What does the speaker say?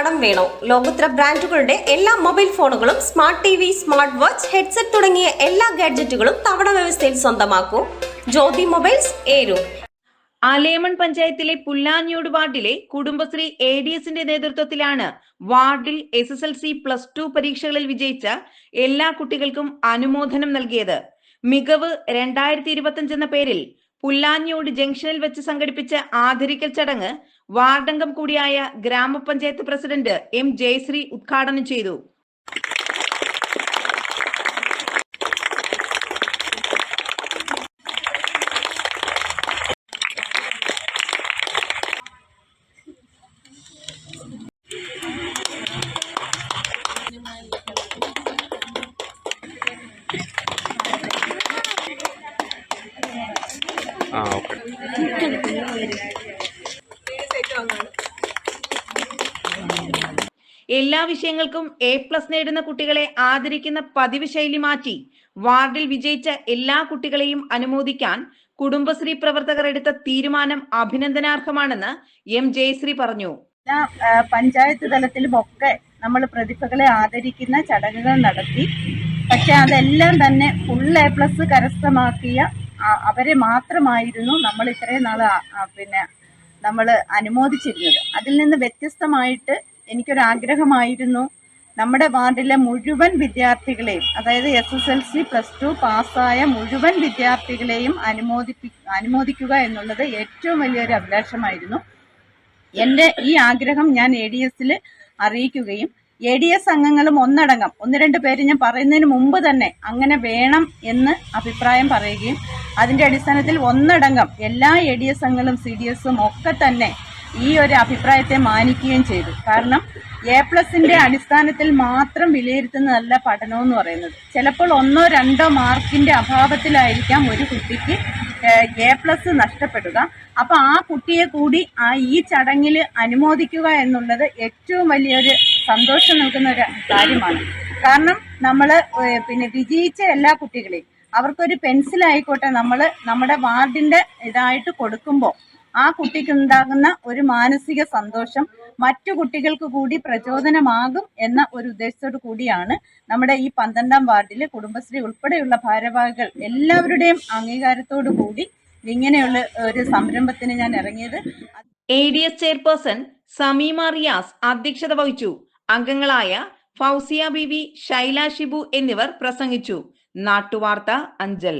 കടം വേണോ? ലോകോത്തര ബ്രാൻഡുകളുടെ എല്ലാ മൊബൈൽ ഫോണുകളും smart T V smart watch headset തുടങ്ങിയ എല്ലാ ഗാഡ്ജറ്റുകളും തവണ വ്യവസ്ഥയിൽ സ്വന്തമാക്കൂ. ജ്യോതി മൊബൈൽസ് ഏരു ആലേമൺ പഞ്ചായത്തിലെ പുല്ലാഞ്ഞൂട് വാർഡിലെ കുടുംബശ്രീ എ ഡി എസിന്റെ നേതൃത്വത്തിലാണ് വാർഡിൽ S S L C plus two പരീക്ഷകളിൽ വിജയിച്ച എല്ലാ കുട്ടികൾക്കും അനുമോദനം നൽകിയത്. മികവ് രണ്ടായിരത്തി ഇരുപത്തിയഞ്ച് എന്ന പേരിൽ പുല്ലാഞ്ഞൂട് ജംഗ്ഷനിൽ വെച്ച് സംഘടിപ്പിച്ച ആദരിക്കൽ ചടങ്ങ് വാർഡംഗം കൂടിയായ ഗ്രാമപഞ്ചായത്ത് പ്രസിഡന്റ് എം ജയശ്രീ ഉദ്ഘാടനം ചെയ്തു. എല്ലാ വിഷയങ്ങൾക്കും എ പ്ലസ് നേടുന്ന കുട്ടികളെ ആദരിക്കുന്ന പതിവ് ശൈലി മാറ്റി വാർഡിൽ വിജയിച്ച എല്ലാ കുട്ടികളെയും അനുമോദിക്കാൻ കുടുംബശ്രീ പ്രവർത്തകർ എടുത്ത തീരുമാനം അഭിനന്ദനാർഹമാണെന്ന് എം ജയശ്രീ പറഞ്ഞു. പഞ്ചായത്ത് തലത്തിലും ഒക്കെ നമ്മൾ പ്രതിഭകളെ ആദരിക്കുന്ന ചടങ്ങുകൾ നടത്തി. പക്ഷെ അതെല്ലാം തന്നെ ഫുൾ എ പ്ലസ് കരസ്ഥമാക്കിയ അവരെ മാത്രമായിരുന്നു നമ്മൾ ഇത്രയും നാൾ പിന്നെ നമ്മൾ അനുമോദിച്ചിരുന്നത്. അതിൽ നിന്ന് വ്യത്യസ്തമായിട്ട് എനിക്കൊരാഗ്രഹമായിരുന്നു നമ്മുടെ വാർഡിലെ മുഴുവൻ വിദ്യാർത്ഥികളെയും അതായത് S S L C plus two പാസ്സായ മുഴുവൻ വിദ്യാർത്ഥികളെയും അനുമോദിപ്പി അനുമോദിക്കുക എന്നുള്ളത് ഏറ്റവും വലിയൊരു അഭിലാഷമായിരുന്നു. എന്റെ ഈ ആഗ്രഹം ഞാൻ എ ഡി എസിൽ അറിയിക്കുകയും എ ഡി എസ് അംഗങ്ങളും ഒന്നടങ്കം ഒന്ന് രണ്ട് പേര് ഞാൻ പറയുന്നതിന് മുമ്പ് തന്നെ അങ്ങനെ വേണം എന്ന് അഭിപ്രായം പറയുകയും അതിന്റെ അടിസ്ഥാനത്തിൽ ഒന്നടങ്കം എല്ലാ എ ഡി എസ് അംഗങ്ങളും സി ഡി എസും ഒക്കെ തന്നെ ഈ ഒരു അഭിപ്രായത്തെ മാനിക്കുകയും ചെയ്തു. കാരണം എ പ്ലസിന്റെ അടിസ്ഥാനത്തിൽ മാത്രം വിലയിരുത്തുന്നതല്ല പഠനം എന്ന് പറയുന്നത്. ചിലപ്പോൾ ഒന്നോ രണ്ടോ മാർക്കിന്റെ അഭാവത്തിലായിരിക്കാം ഒരു കുട്ടിക്ക് എ പ്ലസ് നഷ്ടപ്പെടുക. അപ്പോൾ ആ കുട്ടിയെ കൂടി ആ ഈ ചടങ്ങിൽ അനുമോദിക്കുക എന്നുള്ളത് ഏറ്റവും വലിയൊരു സന്തോഷം നൽകുന്ന ഒരു കാര്യമാണ്. കാരണം നമ്മൾ പിന്നെ വിജയിച്ച എല്ലാ കുട്ടികളെയും അവർക്കൊരു പെൻസിൽ ആയിക്കോട്ടെ നമ്മൾ നമ്മുടെ വാർഡിന്റെ ഇതായിട്ട് കൊടുക്കുമ്പോൾ ആ കുട്ടിക്ക് ഉണ്ടാകുന്ന ഒരു മാനസിക സന്തോഷം മറ്റു കുട്ടികൾക്ക് കൂടി പ്രചോദനമാകും എന്ന ഒരു ഉദ്ദേശത്തോടു കൂടിയാണ് നമ്മുടെ ഈ പന്ത്രണ്ടാം വാർഡിൽ കുടുംബശ്രീ ഉൾപ്പെടെയുള്ള ഭാരവാഹികൾ എല്ലാവരുടെയും അംഗീകാരത്തോടു കൂടി ഇങ്ങനെയുള്ള ഒരു സംരംഭത്തിന് ഞാൻ ഇറങ്ങിയത്. A D S chairperson Sameema Riyas അധ്യക്ഷത വഹിച്ചു. അംഗങ്ങളായ ഫൗസിയ ബിവി ഷൈല ഷിബു എന്നിവർ പ്രസംഗിച്ചു. നാട്ടുവാർത്ത അഞ്ചൽ.